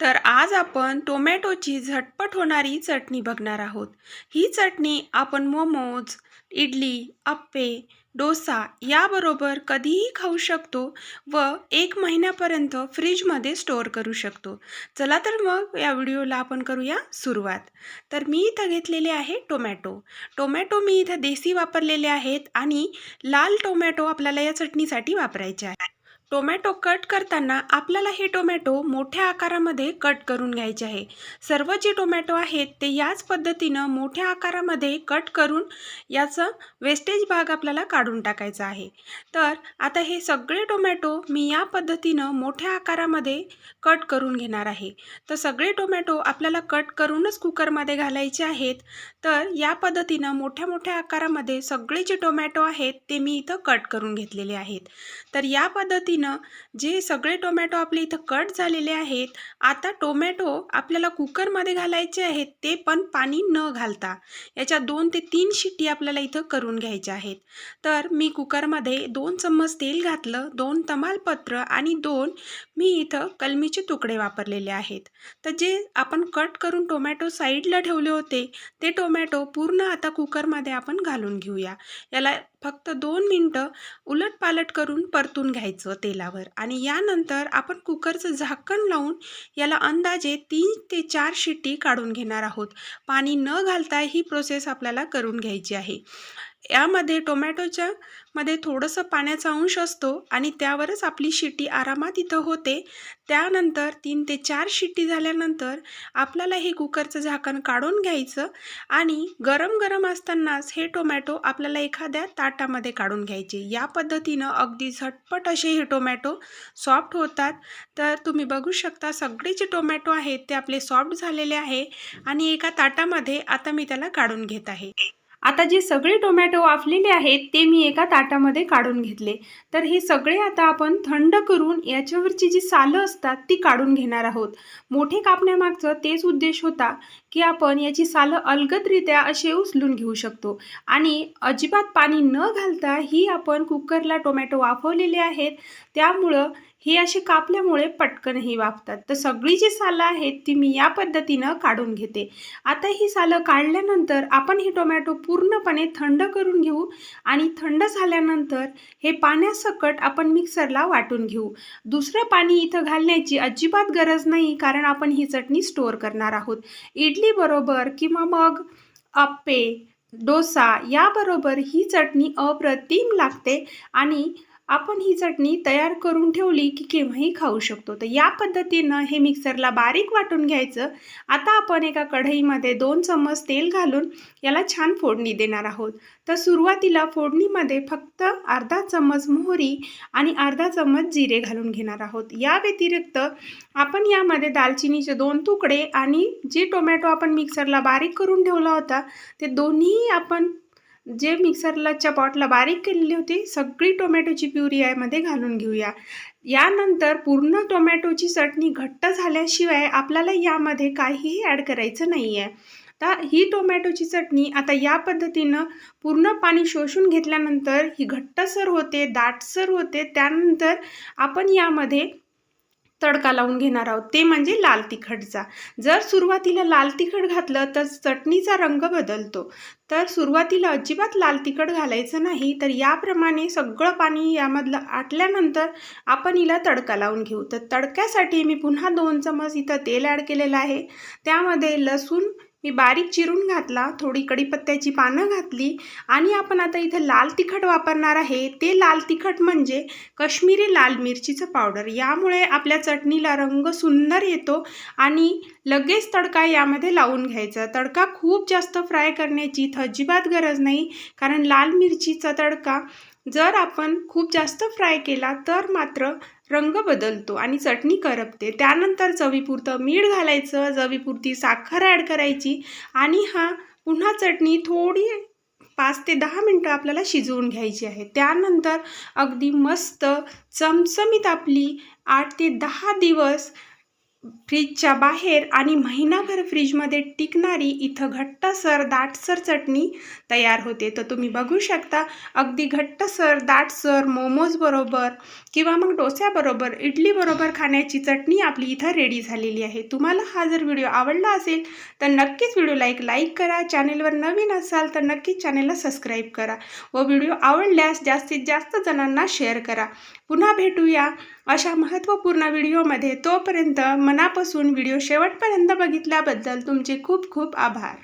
तर आज आपण टोमॅटोची झटपट होणारी चटणी बघणार आहोत. ही चटणी आपण मोमोज इडली अप्पे डोसा याबरोबर कधीही खाऊ शकतो व एक महिन्यापर्यंत फ्रीजमध्ये स्टोअर करू शकतो. चला तर मग या व्हिडिओला आपण करूया सुरुवात. तर मी इथं घेतलेले आहे टोमॅटो. टोमॅटो मी इथं देसी वापरलेले आहेत आणि लाल टोमॅटो आपल्याला या चटणीसाठी वापरायचे आहे. टोमॅटो कट करताना आपल्याला हे टोमॅटो मोठ्या आकारामध्ये कट करून घ्यायचे आहे. सर्व जे टोमॅटो आहेत ते याच पद्धतीनं मोठ्या आकारामध्ये कट करून याचं वेस्टेज भाग आपल्याला काढून टाकायचा आहे. तर आता हे सगळे टोमॅटो मी या पद्धतीनं मोठ्या आकारामध्ये कट करून घेणार आहे. तर सगळे टोमॅटो आपल्याला कट करूनच कुकरमध्ये घालायचे आहेत. तर या पद्धतीनं मोठ्या मोठ्या आकारामध्ये सगळे जे टोमॅटो आहेत ते मी इथं कट करून घेतलेले आहेत. तर या पद्धती पद्धतीनं जे सगळे टोमॅटो आपले इथं कट झालेले आहेत आता टोमॅटो आपल्याला कुकरमध्ये घालायचे आहेत ते पण पाणी न घालता. याच्या दोन ते तीन शिट्टी आपल्याला इथं करून घ्यायच्या आहेत. तर मी कुकरमध्ये दोन चम्मच तेल घातलं दोन तमालपत्र आणि दोन मी इथं कलमीचे तुकडे वापरलेले आहेत. तर जे आपण कट करून टोमॅटो साईडला ठेवले होते ते टोमॅटो पूर्ण आता कुकरमध्ये आपण घालून घेऊया. याला फक्त दोन मिनटं उलटपालट करून परतून घ्यायचं. तेलावर. आणि यानंतर आपण कुकरचं झाकण लावून याला अंदाजे तीन ते चार शिट्टी काढून घेणार आहोत. पाणी न घालता ही प्रोसेस आपल्याला करून घ्यायची आहे. यामध्ये टोमॅटोच्या मध्ये थोडंसं पाण्याचा अंश असतो आणि त्यावरच आपली शिट्टी आरामात इथं होते. त्यानंतर तीन ते चार शिट्टी झाल्यानंतर आपल्याला हे कुकरचं झाकण काढून घ्यायचं आणि गरम गरम असतानाच हे टोमॅटो आपल्याला एखाद्या ताटामध्ये काढून घ्यायचे. या पद्धतीनं अगदी झटपट असे हे टोमॅटो सॉफ्ट होतात. तर तुम्ही बघू शकता सगळे जे टोमॅटो आहेत ते आपले सॉफ्ट झालेले आहे आणि एका ताटामध्ये आता मी त्याला काढून घेत आहे. आता जे सगळे टोमॅटो वाफलेले आहेत ते मी एका ताटामध्ये काढून घेतले. तर हे सगळे आता आपण थंड करून याच्यावरची जी सालं असतात ती काढून घेणार आहोत. मोठे कापण्यामागचं तेच उद्देश होता की आपण याची सालं अलगदरित्या असे उचलून घेऊ शकतो. आणि अजिबात पाणी न घालता ही आपण कुकरला टोमॅटो वाफवलेले आहेत. त्यामुळं हे असे कापल्यामुळे पटकनही वापतात तर सगळी जी सालं आहेत ती मी या पद्धतीनं काढून घेते. आता ही सालं काढल्यानंतर आपण हे टोमॅटो पूर्णपणे थंड करून घेऊ आणि थंड झाल्यानंतर हे पाण्यासकट आपण मिक्सरला वाटून घेऊ. दुसरं पाणी इथं घालण्याची अजिबात गरज नाही कारण आपण ही चटणी स्टोअर करणार आहोत. इडलीबरोबर किंवा मग अप्पे डोसा याबरोबर ही चटणी अप्रतिम लागते आणि आपण ही चटणी तयार करून ठेवली की केव्हाही खाऊ शकतो. तर या पद्धतीनं हे मिक्सरला बारीक वाटून घ्यायचं. आता आपण एका कढईमध्ये दोन चम्मच तेल घालून याला छान फोडणी देणार आहोत. तर सुरुवातीला फोडणीमध्ये फक्त अर्धा चम्मच मोहरी आणि अर्धा चम्मच जिरे घालून घेणार आहोत. या व्यतिरिक्त आपण यामध्ये दालचिनीचे दोन तुकडे आणि जे टोमॅटो आपण मिक्सरला बारीक करून ठेवला होता ते दोन्ही आपण जे मिक्सरलाच्या पॉटला बारीक केलेली होती सगळी टोमॅटोची प्युरी यामध्ये घालून घेऊया. यानंतर पूर्ण टोमॅटोची चटणी घट्ट झाल्याशिवाय आपल्याला यामध्ये काहीही ॲड करायचं नाही आहे तर ही टोमॅटोची चटणी आता या पद्धतीनं पूर्ण पाणी शोषून घेतल्यानंतर ही घट्टसर होते दाटसर होते त्यानंतर आपण यामध्ये तडका लावून घेणार आहोत. ते म्हणजे लाल तिखटचा. जर सुरुवातीला लाल तिखट घातलं तर चटणीचा रंग बदलतो. तर सुरुवातीला अजिबात लाल तिखट घालायचं नाही. तर याप्रमाणे सगळं पाणी यामधलं आटल्यानंतर आपण हिला तडका लावून घेऊ. तर तडक्यासाठी मी पुन्हा दोन चमच इथं तेल ॲड केलेलं आहे. त्यामध्ये लसूण मी बारीक चिरून घातला थोडी कढीपत्त्याची पानं घातली आणि आपण आता इथं लाल तिखट वापरणार आहे. ते लाल तिखट म्हणजे कश्मीरी लाल मिरचीचं पावडर. यामुळे आपल्या चटणीला रंग सुंदर येतो आणि लगेच तडका यामध्ये लावून घ्यायचा. तडका खूप जास्त फ्राय करण्याची इथं अजिबात गरज नाही कारण लाल मिरचीचा तडका जर आपण खूप जास्त फ्राय केला तर मात्र रंग बदलतो आणि चटणी करपते. त्यानंतर चवीपुरतं मीठ घालायचं चवीपुरती साखर ॲड करायची आणि हा पुन्हा चटणी थोडी पाच ते दहा मिनटं आपल्याला शिजवून घ्यायची आहे. त्यानंतर अगदी मस्त चमचमीत आपली आठ ते दहा दिवस फ्रीजच्या बाहेर आणि महिनाभर फ्रीजमध्ये टिकणारी इथं घट्टसर दाटसर चटणी तयार होते. तर तुम्ही बघू शकता अगदी घट्टसर दाटसर मोमोजबरोबर किंवा मग डोस्याबरोबर इडलीबरोबर खाण्याची चटणी आपली इथं रेडी झालेली आहे. तुम्हाला हा जर व्हिडिओ आवडला असेल तर नक्कीच व्हिडिओला एक लाईक करा. चॅनेलवर नवीन असाल तर नक्कीच चॅनेलला सबस्क्राईब करा व व्हिडिओ आवडल्यास जास्तीत जास्त जणांना शेअर करा. पुन्हा भेटूया अशा महत्त्वपूर्ण व्हिडिओमध्ये तोपर्यंत मनापासून व्हिडिओ शेवटपर्यंत बघितल्याबद्दल तुमचे खूप खूप आभार.